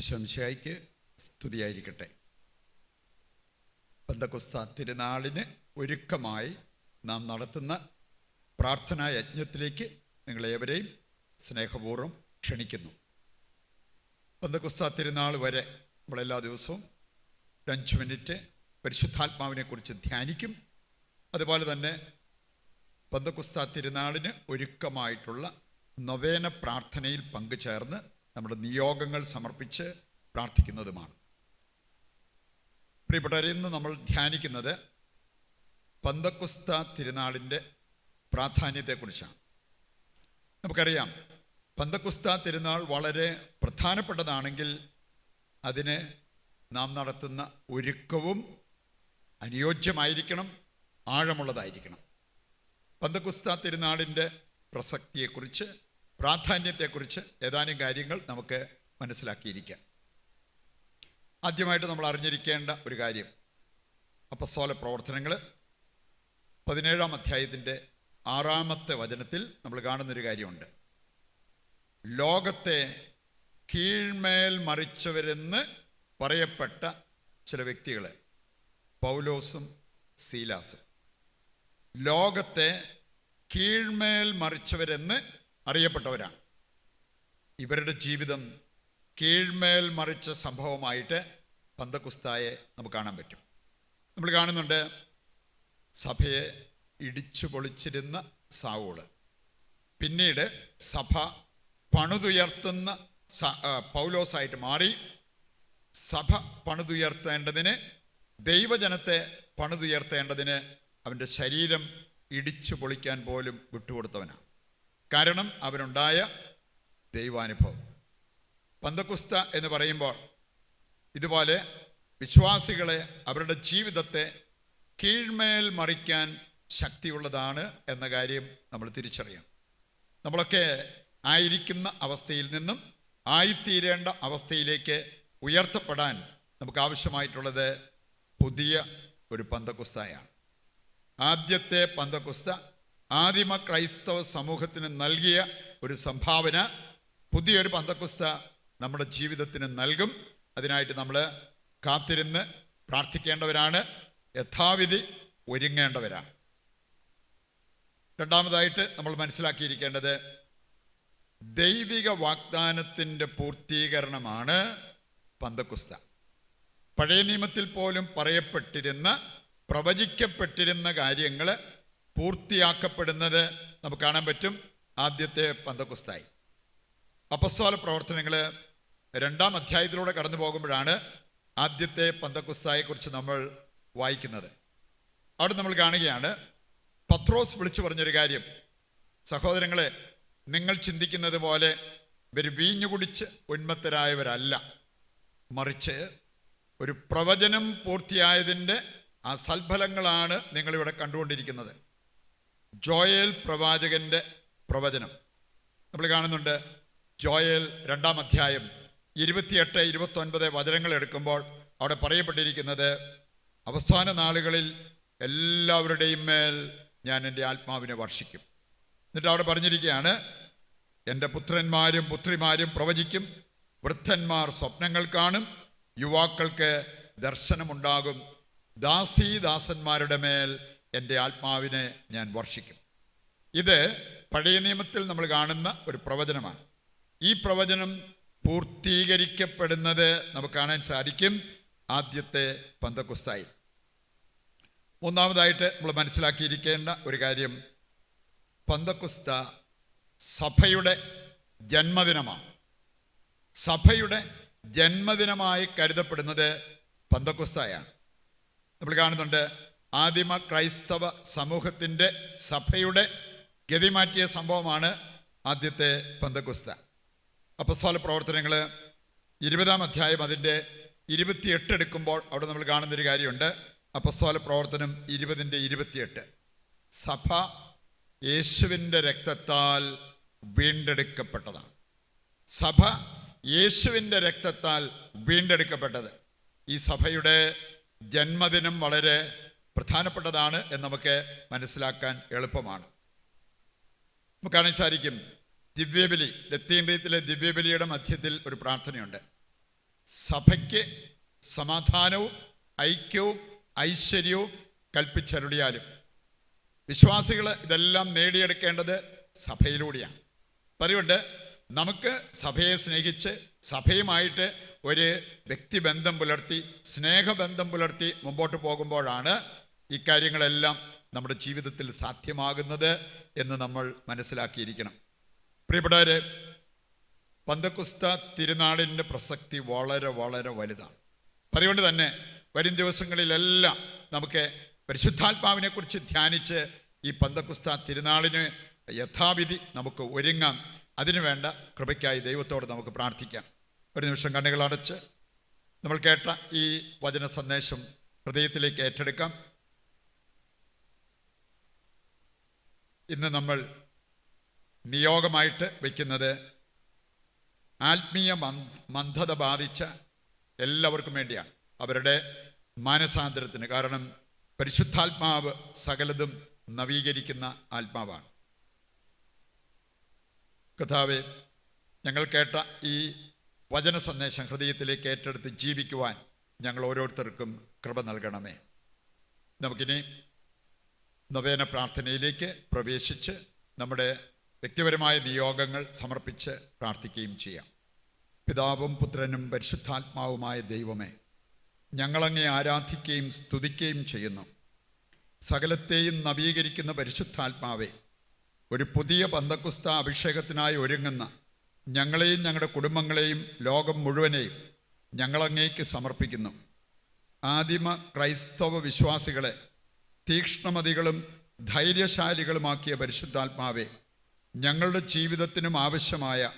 ഈശോംശായിക്ക് സ്തുതിയായിരിക്കട്ടെ. പന്തക്കുസ്ത തിരുനാളിന് ഒരുക്കമായി നാം നടത്തുന്ന പ്രാർത്ഥനാ യജ്ഞത്തിലേക്ക് നിങ്ങളേവരെയും സ്നേഹപൂർവം ക്ഷണിക്കുന്നു. പന്തക്കുസ്ത തിരുനാൾ വരെ നമ്മളെല്ലാ ദിവസവും അഞ്ച് മിനിറ്റ് പരിശുദ്ധാത്മാവിനെക്കുറിച്ച് ധ്യാനിക്കും. അതുപോലെ തന്നെ പന്തക്കുസ്ത തിരുനാളിന് ഒരുക്കമായിട്ടുള്ള നവേന പ്രാർത്ഥനയിൽ പങ്കുചേർന്ന് നമ്മുടെ നിയോഗങ്ങൾ സമർപ്പിച്ച് പ്രാർത്ഥിക്കുന്നതുമാണ്. പ്രിയപ്പെട്ടവരെ ഇന്ന് നമ്മൾ ധ്യാനിക്കുന്നത് പന്തക്കുസ്ത തിരുനാളിന്റെ പ്രാധാന്യത്തെക്കുറിച്ചാണ്. നമുക്കറിയാം പന്തക്കുസ്ത തിരുനാൾ വളരെ പ്രധാനപ്പെട്ടതാണെങ്കിൽ അതിന് നാം നടത്തുന്ന ഒരുക്കവും അനുയോജ്യമായിരിക്കണം ആഴമുള്ളതായിരിക്കണം. പന്തക്കുസ്ത തിരുനാളിന്റെ പ്രസക്തിയെക്കുറിച്ച് പ്രാധാന്യത്തെക്കുറിച്ച് ഏതാനും കാര്യങ്ങൾ നമുക്ക് മനസ്സിലാക്കിയിരിക്കാം. ആദ്യമായിട്ട് നമ്മൾ അറിഞ്ഞിരിക്കേണ്ട ഒരു കാര്യം അപ്പസ്തോല പ്രവർത്തനങ്ങൾ പതിനേഴാം അധ്യായത്തിന്റെ ആറാമത്തെ വചനത്തിൽ നമ്മൾ കാണുന്നൊരു കാര്യമുണ്ട്. ലോകത്തെ കീഴ്മേൽ മറിച്ചവരെന്ന് പറയപ്പെട്ട ചില വ്യക്തികൾ പൗലോസും സീലാസും. ലോകത്തെ കീഴ്മേൽ മറിച്ചവരെന്ന് അറിയപ്പെട്ടവരാണ്. ഇവരുടെ ജീവിതം കീഴ്മേൽ മറിച്ച സംഭവമായിട്ട് പന്തക്കുസ്തായെ നമുക്ക് കാണാൻ പറ്റും. നമ്മൾ കാണുന്നുണ്ട് സഭയെ ഇടിച്ചു പൊളിച്ചിരുന്ന സാവൂൾ. പിന്നീട് സഭ പണിതുയർത്തുന്ന പൗലോസായിട്ട് മാറി. സഭ പണിതുയർത്തേണ്ടതിന് ദൈവജനത്തെ പണിതുയർത്തേണ്ടതിന് അവന്റെ ശരീരം ഇടിച്ചു പൊളിക്കാൻ പോലും വിട്ടുകൊടുത്തവനാണ്. കാരണം അവനുണ്ടായ ദൈവാനുഭവം. പന്തക്കുസ്ത എന്ന് പറയുമ്പോൾ ഇതുപോലെ വിശ്വാസികളെ അവരുടെ ജീവിതത്തെ കീഴ്മേൽ മറിക്കാൻ ശക്തിയുള്ളതാണ് എന്ന കാര്യം നമ്മൾ തിരിച്ചറിയണം. നമ്മളൊക്കെ ആയിരിക്കുന്ന അവസ്ഥയിൽ നിന്നും ആയിത്തീരേണ്ട അവസ്ഥയിലേക്ക് ഉയർത്തപ്പെടാൻ നമുക്ക് ആവശ്യമായിട്ടുള്ളത് പുതിയ ഒരു പന്തക്കുസ്തയാണ്. ആദ്യത്തെ പന്തക്കുസ്ത ആദിമ ക്രൈസ്തവ സമൂഹത്തിന് നൽകിയ ഒരു സംഭാവന പുതിയൊരു പന്തക്കുസ്ത നമ്മുടെ ജീവിതത്തിന് നൽകും. അതിനായിട്ട് നമ്മൾ കാത്തിരുന്ന് പ്രാർത്ഥിക്കേണ്ടവരാണ്. യഥാവിധി ഒരുങ്ങേണ്ടവരാണ്. രണ്ടാമതായിട്ട് നമ്മൾ മനസ്സിലാക്കിയിരിക്കേണ്ടത് ദൈവിക വാഗ്ദാനത്തിന്റെ പൂർത്തീകരണമാണ് പന്തക്കുസ്ത. പഴയ നിയമത്തിൽ പോലും പറയപ്പെട്ടിരുന്ന പ്രവചിക്കപ്പെട്ടിരുന്ന കാര്യങ്ങൾ പൂർത്തിയാക്കപ്പെടുന്നത് നമുക്ക് കാണാൻ പറ്റും ആദ്യത്തെ പന്തക്കുസ്തായി. അപസ്വാല പ്രവർത്തനങ്ങൾ രണ്ടാം അധ്യായത്തിലൂടെ കടന്നു പോകുമ്പോഴാണ് ആദ്യത്തെ പന്തക്കുസ്തായെക്കുറിച്ച് നമ്മൾ വായിക്കുന്നത്. അവിടെ നമ്മൾ കാണുകയാണ് പത്രോസ് വിളിച്ചു പറഞ്ഞൊരു കാര്യം. സഹോദരങ്ങളെ നിങ്ങൾ ചിന്തിക്കുന്നത് പോലെ ഇവർ വീഞ്ഞു കുടിച്ച് ഉന്മത്തരായവരല്ല. മറിച്ച് ഒരു പ്രവചനം പൂർത്തിയായതിന്റെ ആ സൽഫലങ്ങളാണ് നിങ്ങളിവിടെ കണ്ടുകൊണ്ടിരിക്കുന്നത്. ജോയൽ പ്രവാചകന്റെ പ്രവചനം. നമ്മൾ കാണുന്നുണ്ട് ജോയൽ രണ്ടാം അധ്യായം ഇരുപത്തിയെട്ട് ഇരുപത്തൊൻപത് വചനങ്ങൾ എടുക്കുമ്പോൾ അവിടെ പറയപ്പെട്ടിരിക്കുന്നത് അവസാന നാളുകളിൽ എല്ലാവരുടെയും മേൽ ഞാൻ എന്റെ ആത്മാവിനെ വർഷിക്കും. എന്നിട്ട് അവിടെ പറഞ്ഞിരിക്കുകയാണ് എന്റെ പുത്രന്മാരും പുത്രിമാരും പ്രവചിക്കും വൃദ്ധന്മാർ സ്വപ്നങ്ങൾ കാണും യുവാക്കൾക്ക് ദർശനമുണ്ടാകും ദാസീദാസന്മാരുടെ മേൽ എന്റെ ആത്മാവിനെ ഞാൻ വർഷിക്കും. ഇത് പഴയ നിയമത്തിൽ നമ്മൾ കാണുന്ന ഒരു പ്രവചനമാണ്. ഈ പ്രവചനം പൂർത്തീകരിക്കപ്പെടുന്നത് നമുക്ക് കാണാൻ സാധിക്കും ആദ്യത്തെ പന്തക്കുസ്തായി മൂന്നാമതായിട്ട് നമ്മൾ മനസ്സിലാക്കിയിരിക്കേണ്ട ഒരു കാര്യം പന്തക്കുസ്ത സഭയുടെ ജന്മദിനമാണ്. സഭയുടെ ജന്മദിനമായി കരുതപ്പെടുന്നത് പന്തക്കുസ്തായാണ്. നമ്മൾ കാണുന്നുണ്ട് ആദിമ ക്രൈസ്തവ സമൂഹത്തിന്റെ സഭയുടെ ഗതിമാറ്റിയ സംഭവമാണ് ആദ്യത്തെ പന്തക്കുസ്ത. അപ്പസ്വാല പ്രവർത്തനങ്ങൾ ഇരുപതാം അധ്യായം അതിന്റെ ഇരുപത്തിയെട്ട് എടുക്കുമ്പോൾ അവിടെ നമ്മൾ കാണുന്നൊരു കാര്യമുണ്ട്. അപ്പസ്വാല പ്രവർത്തനം ഇരുപതിന്റെ ഇരുപത്തിയെട്ട്. സഭ യേശുവിന്റെ രക്തത്താൽ വീണ്ടെടുക്കപ്പെട്ടതാണ്. സഭ യേശുവിന്റെ രക്തത്താൽ വീണ്ടെടുക്കപ്പെട്ടത്. ഈ സഭയുടെ ജന്മദിനം വളരെ പ്രധാനപ്പെട്ടതാണ് എന്ന് നമുക്ക് മനസ്സിലാക്കാൻ എളുപ്പമാണ്. നമുക്ക് കാണാൻ സാധിക്കും ദിവ്യബലി ലത്തീന്ദ്രിയത്തിലെ ദിവ്യബലിയുടെ മധ്യത്തിൽ ഒരു പ്രാർത്ഥനയുണ്ട്. സഭയ്ക്ക് സമാധാനവും ഐക്യവും ഐശ്വര്യവും കൽപ്പിച്ചരുളിയാലും വിശ്വാസികൾ ഇതെല്ലാം നേടിയെടുക്കേണ്ടത് സഭയിലൂടെയാണ്. പറയുണ്ട് നമുക്ക് സഭയെ സ്നേഹിച്ച് സഭയുമായിട്ട് ഒരു വ്യക്തിബന്ധം പുലർത്തി സ്നേഹബന്ധം പുലർത്തി മുമ്പോട്ട് പോകുമ്പോഴാണ് ഇക്കാര്യങ്ങളെല്ലാം നമ്മുടെ ജീവിതത്തിൽ സാധ്യമാകുന്നത് എന്ന് നമ്മൾ മനസ്സിലാക്കിയിരിക്കണം. പ്രിയപ്പെട്ടവരെ പന്തക്കുസ്ത തിരുനാളിന്റെ പ്രസക്തി വളരെ വളരെ വലുതാണ്. അതുകൊണ്ട് തന്നെ വരും ദിവസങ്ങളിലെല്ലാം നമുക്ക് പരിശുദ്ധാത്മാവിനെക്കുറിച്ച് ധ്യാനിച്ച് ഈ പന്തക്കുസ്ത തിരുനാളിന് യഥാവിധി നമുക്ക് ഒരുങ്ങാം. അതിനുവേണ്ട കൃപയ്ക്കായി ദൈവത്തോട് നമുക്ക് പ്രാർത്ഥിക്കാം. ഒരു നിമിഷം കണ്ണുകളടച്ച് നമ്മൾ കേട്ട ഈ വചന സന്ദേശം ഹൃദയത്തിലേക്ക് ഏറ്റെടുക്കാം. ഇന്ന് നമ്മൾ നിയോഗമായിട്ട് വയ്ക്കുന്നത് ആത്മീയ മന്ദ- മന്ദത ബാധിച്ച എല്ലാവർക്കും വേണ്ടിയാണ്. അവരുടെ മാനസാന്തരത്തിന്. കാരണം പരിശുദ്ധാത്മാവ് സകലതും നവീകരിക്കുന്ന ആത്മാവാണ്. കഥാവെ ഞങ്ങൾ കേട്ട ഈ വചന സന്ദേശം ഹൃദയത്തിലേക്ക് ഏറ്റെടുത്ത് ജീവിക്കുവാൻ ഞങ്ങൾ ഓരോരുത്തർക്കും കൃപ നൽകണമേ. നമുക്കിനി നവേന പ്രാർത്ഥനയിലേക്ക് പ്രവേശിച്ച് നമ്മുടെ വ്യക്തിപരമായ നിയോഗങ്ങൾ സമർപ്പിച്ച് പ്രാർത്ഥിക്കുകയും ചെയ്യാം. പിതാവും പുത്രനും പരിശുദ്ധാത്മാവുമായ ദൈവമേ ഞങ്ങളങ്ങെ ആരാധിക്കുകയും സ്തുതിക്കുകയും ചെയ്യുന്നു. സകലത്തെയും നവീകരിക്കുന്ന പരിശുദ്ധാത്മാവെ ഒരു പുതിയ പന്തക്കുസ്ത അഭിഷേകത്തിനായി ഒരുങ്ങുന്ന ഞങ്ങളെയും ഞങ്ങളുടെ കുടുംബങ്ങളെയും ലോകം മുഴുവനെയും ഞങ്ങളങ്ങേക്ക് സമർപ്പിക്കുന്നു. ആദിമ ക്രൈസ്തവ വിശ്വാസികളെ തീക്ഷ്ണമതികളും ധൈര്യശാലികളുമാക്കിയ പരിശുദ്ധാത്മാവെ ഞങ്ങളുടെ ജീവിതത്തിനും ആവശ്യമായ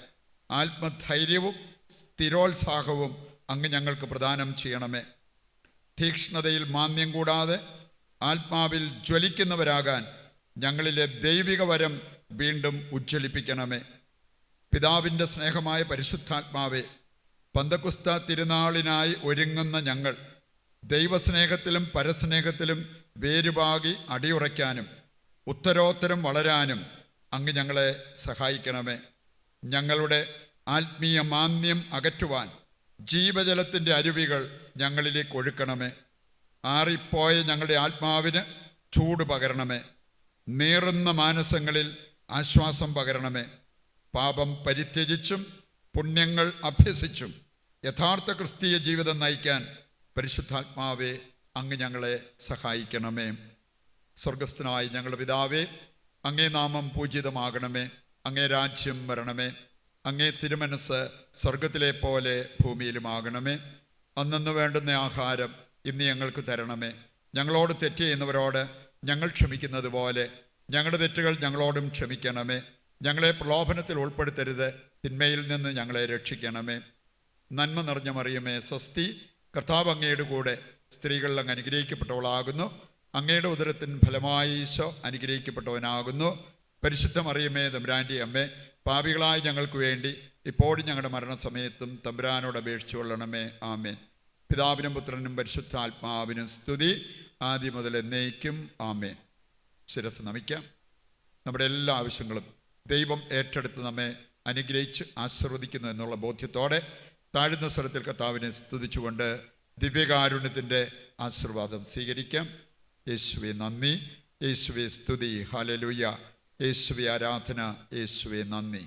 ആത്മധൈര്യവും സ്ഥിരോത്സാഹവും അങ്ങ് ഞങ്ങൾക്ക് പ്രദാനം ചെയ്യണമേ. തീക്ഷ്ണതയിൽ മാന്യം കൂടാതെ ആത്മാവിൽ ജ്വലിക്കുന്നവരാകാൻ ഞങ്ങളിലെ ദൈവിക വരം വീണ്ടും ഉജ്ജ്വലിപ്പിക്കണമേ. പിതാവിന്റെ സ്നേഹമായ പരിശുദ്ധാത്മാവെ പന്തക്കുസ്ത തിരുനാളിനായി ഒരുങ്ങുന്ന ഞങ്ങൾ ദൈവസ്നേഹത്തിലും പരസ്നേഹത്തിലും വേരുപാകി അടിയുറയ്ക്കാനും ഉത്തരോത്തരം വളരാനും അങ്ങ് ഞങ്ങളെ സഹായിക്കണമേ. ഞങ്ങളുടെ ആത്മീയ മാന്യം അകറ്റുവാൻ ജീവജലത്തിന്റെ അരുവികൾ ഞങ്ങളിലേക്ക് ഒഴുക്കണമേ. ആറിപ്പോയ ഞങ്ങളുടെ ആത്മാവിന് ചൂട് പകരണമേ. നീറുന്ന മാനസങ്ങളിൽ ആശ്വാസം പകരണമേ. പാപം പരിത്യജിച്ചും പുണ്യങ്ങൾ അഭ്യസിച്ചും യഥാർത്ഥ ക്രിസ്തീയ ജീവിതം നയിക്കാൻ പരിശുദ്ധാത്മാവെ അങ്ങ് ഞങ്ങളെ സഹായിക്കണമേ. സ്വർഗസ്ഥനായ ഞങ്ങളുടെ പിതാവേ അങ്ങേ നാമം പൂജിതമാകണമേ. അങ്ങേ രാജ്യം വരണമേ. അങ്ങേ തിരുമനസ് സ്വർഗത്തിലെ പോലെ ഭൂമിയിലുമാകണമേ. അന്നന്ന് വേണ്ടുന്ന ആഹാരം ഇന്ന് ഞങ്ങൾക്ക് തരണമേ. ഞങ്ങളോട് തെറ്റ് ചെയ്യുന്നവരോട് ഞങ്ങൾ ക്ഷമിക്കുന്നത് പോലെ ഞങ്ങളുടെ തെറ്റുകൾ ഞങ്ങളോടും ക്ഷമിക്കണമേ. ഞങ്ങളെ പ്രലോഭനത്തിൽ ഉൾപ്പെടുത്തരുത് തിന്മയിൽ നിന്ന് ഞങ്ങളെ രക്ഷിക്കണമേ. നന്മ നിറഞ്ഞ മറിയമേ സ്വസ്തി കർത്താവ് അങ്ങയുടെ കൂടെ സ്ത്രീകളിൽ അങ്ങ് അനുഗ്രഹിക്കപ്പെട്ടവളാകുന്നു. അങ്ങയുടെ ഉദരത്തിന് ഫലമായി ഈശോ അനുഗ്രഹിക്കപ്പെട്ടവനാകുന്നു. പരിശുദ്ധ മറിയമേ തമ്പുരാന്റെ അമ്മേ പാപികളായ ഞങ്ങൾക്ക് വേണ്ടി ഇപ്പോഴും ഞങ്ങളുടെ മരണസമയത്തും തമ്പുരാനോട് അപേക്ഷിച്ചു കൊള്ളണമേ. ആമേൻ. പിതാവിനും പുത്രനും പരിശുദ്ധ ആത്മാവിനും സ്തുതി. ആദ്യം മുതൽ എന്നേക്കും ആമേൻ. ശിരസ് നമിക്കാം. നമ്മുടെ എല്ലാ ആവശ്യങ്ങളും ദൈവം ഏറ്റെടുത്ത് നമ്മെ അനുഗ്രഹിച്ച് ആശീർവദിക്കുന്നു എന്നുള്ള ബോധ്യത്തോടെ താഴ്ന്ന സ്വരത്തിൽ കർത്താവിനെ സ്തുതിച്ചുകൊണ്ട് ദിവ്യകാരുണ്യത്തിന്റെ ആശീർവാദം സ്വീകരിക്കാം. യേശുവെ നന്ദി. യേശുവെ സ്തുതി. ഹാലലൂയ യേശുവെ ആരാധന. യേശുവെ നന്ദി.